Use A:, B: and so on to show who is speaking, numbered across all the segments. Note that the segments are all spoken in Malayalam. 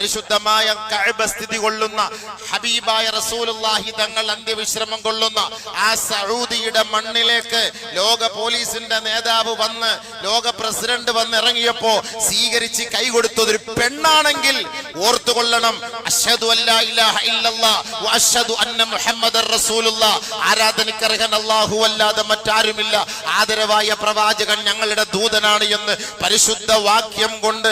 A: പരിശുദ്ധമായ കഅബ സ്ഥിതി കൊള്ളുന്ന ഹബീബായ റസൂലുള്ളാഹി തങ്ങൾ അന്ത്യവിശ്രമം കൊള്ളുന്ന ആ സൗദിയുടെ മണ്ണിലേക്ക് ലോക പോലീസിന്റെ നേതാവ് വന്ന് ലോക പ്രസിഡന്റ് വന്ന് ഇറങ്ങിയപ്പോ സ്വീകരിച്ച് കൈ കൊടുത്തത് ഒരു പെണ്ണാണെങ്കിൽ ഓർത്തുകൊള്ളണം. അഷ്ഹദു അല്ലാഹു അല്ലാഹു അല്ലാതെ മറ്റാരുമില്ല. ആദരവായ പ്രവാചകൻ ഞങ്ങളുടെ ദൂതനാണ് എന്ന് പരിശുദ്ധ വാക്യം കൊണ്ട്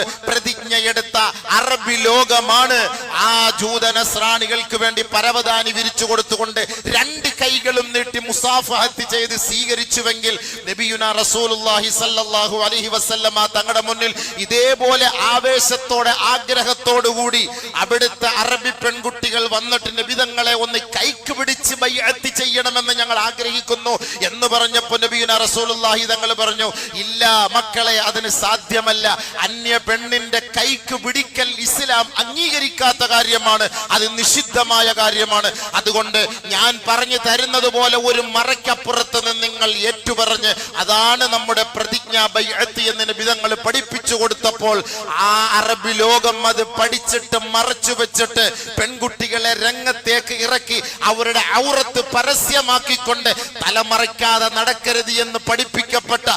A: ലോകമാണ്. ആ ജൂതനസ്രാണികൾക്ക് വേണ്ടി പരവതാനി വിരിച്ചു കൊടുത്തുകൊണ്ട് രണ്ട് കൈകളും നീട്ടി മുസാഫഹത്ത് ചെയ്ത് സ്വീകരിച്ചുവെങ്കിൽ നബിയുന റസൂലുള്ളാഹി സല്ലല്ലാഹു അലൈഹി വസല്ലമ തങ്ങളുടെ മുന്നിൽ ഇതേപോലെ ആവേശത്തോടെ ആഗ്രഹത്തോടു കൂടി അവിടുത്തെ അറബി പെൺകുട്ടികൾ വന്നിട്ട് നബിതങ്ങളെ ഒന്ന് കൈക്ക് പിടിച്ച് ബൈഅത്ത് ചെയ്യണമെന്ന് ഞങ്ങൾ ആഗ്രഹിക്കുന്നു എന്ന് പറഞ്ഞപ്പോൾ നബിയുന റസൂലുള്ളാഹി തങ്ങൾ പറഞ്ഞു ഇല്ല മക്കളെ അതിന് സാധ്യമല്ല. അന്യ പെണ്ണിന്റെ കൈക്ക് പിടിക്കൽ ഇസ്ലാം അംഗീകരിക്കാത്ത കാര്യമാണ്. അത് നിഷിദ്ധമായ കാര്യമാണ്. അതുകൊണ്ട് ഞാൻ പറഞ്ഞു തരുന്നത് പോലെ ഒരു മറയ്ക്കപ്പുറത്ത് നിന്ന് നിങ്ങൾ ഏറ്റുപറഞ്ഞ് അതാണ് നമ്മുടെ പ്രതിജ്ഞ ബൈഅത്ത് എന്നതിന് വിധങ്ങൾ പഠിപ്പിച്ചു കൊടുത്തപ്പോൾ ആ അറബി ലോകം അത് പഠിച്ചിട്ട് മറച്ചു വെച്ചിട്ട് പെൺകുട്ടികളെ രംഗത്തേക്ക് ഇറക്കി അവരുടെ ഔറത്ത് പരസ്യമാക്കിക്കൊണ്ട് തലമറയ്ക്കാതെ നടക്കരുത് എന്ന് പഠിപ്പിക്കപ്പെട്ട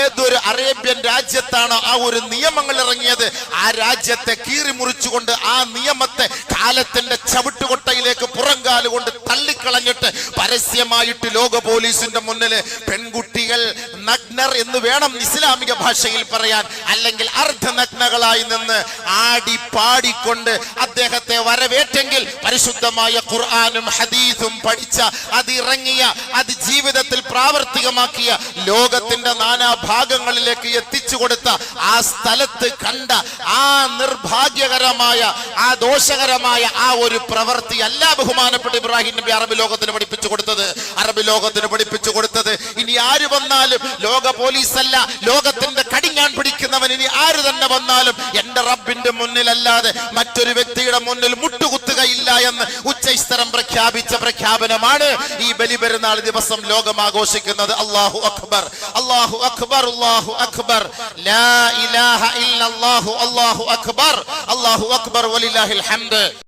A: ഏതൊരു അറേബ്യൻ രാജ്യത്താണോ ആ ഒരു നിയമങ്ങൾ ഇറങ്ങിയത്? ആ രാജ്യത്തെ കീറി മുറിച്ചുകൊണ്ട് ആ നിയമത്തെ കാലത്തിന്റെ ചവിട്ടുകൊട്ടയിലേക്ക് പുറംകാലുകൊണ്ട് തള്ളിക്കളഞ്ഞിട്ട് പരസ്യമായിട്ട് ലോക പോലീസിന്റെ മുന്നിൽ പെൺകുട്ടികൾ നഗ്നർ എന്ന് വേണം ഇസ്ലാമിക ഭാഷയിൽ പറയാൻ. അല്ലെങ്കിൽ അർദ്ധനഗ്നകളായി നിന്ന് ആടി പാടിക്കൊണ്ട് അദ്ദേഹത്തെ വരവേറ്റെങ്കിൽ പരിശുദ്ധമായ ഖുർആാനും ഹദീസും പഠിച്ച അതിറങ്ങിയ അത് ജീവിതത്തിൽ പ്രാവർത്തികമാക്കിയ ലോകത്തിന്റെ നാനാ ഭാഗങ്ങളിലേക്ക് എത്തിച്ചു കൊടുത്ത ആ സ്ഥലത്ത് കണ്ട ആ നിർഭാഗ്യകരമായ ആ ദോഷകരമായ ആ ഒരു പ്രവൃത്തി അല്ല ബഹുമാനപ്പെട്ട ഇബ്രാഹിം നബി അറബി ലോകത്തിന് പഠിപ്പിച്ചു കൊടുത്തത്. അറബി ലോകത്തിന് പഠിപ്പിച്ചു കൊടുത്തത്. ഇനി ആര് വന്നാലും ലോക പോലീസ് അല്ല ലോകത്തിന്റെ കടിഞ്ഞാൻ പിടിക്കുന്നവൻ ഇനി ആര് തന്നെ വന്നാലും എന്റെ റബ്ബിന്റെ മുന്നിലല്ലാതെ മറ്റൊരു വ്യക്തിയുടെ മുന്നിൽ മുട്ടുകുത്തുകയില്ല എന്ന് ഉച്ചസ്ഥരം പ്രഖ്യാപിച്ച പ്രഖ്യാപനമാണ് ഈ ബലിപെരുന്നാൾ ദിവസം ലോകം ആഘോഷിക്കുന്നത് അള്ളാഹു അക്ബർ അള്ളാഹു അക്ബർ അള്ളാഹു അക്ബർ. ലാ ഇലാഹ ഇല്ലല്ലാഹു അല്ലാഹു അക്ബർ. അള്ളാഹു അക്ബർ വലില്ലാഹിൽ ഹംദ്.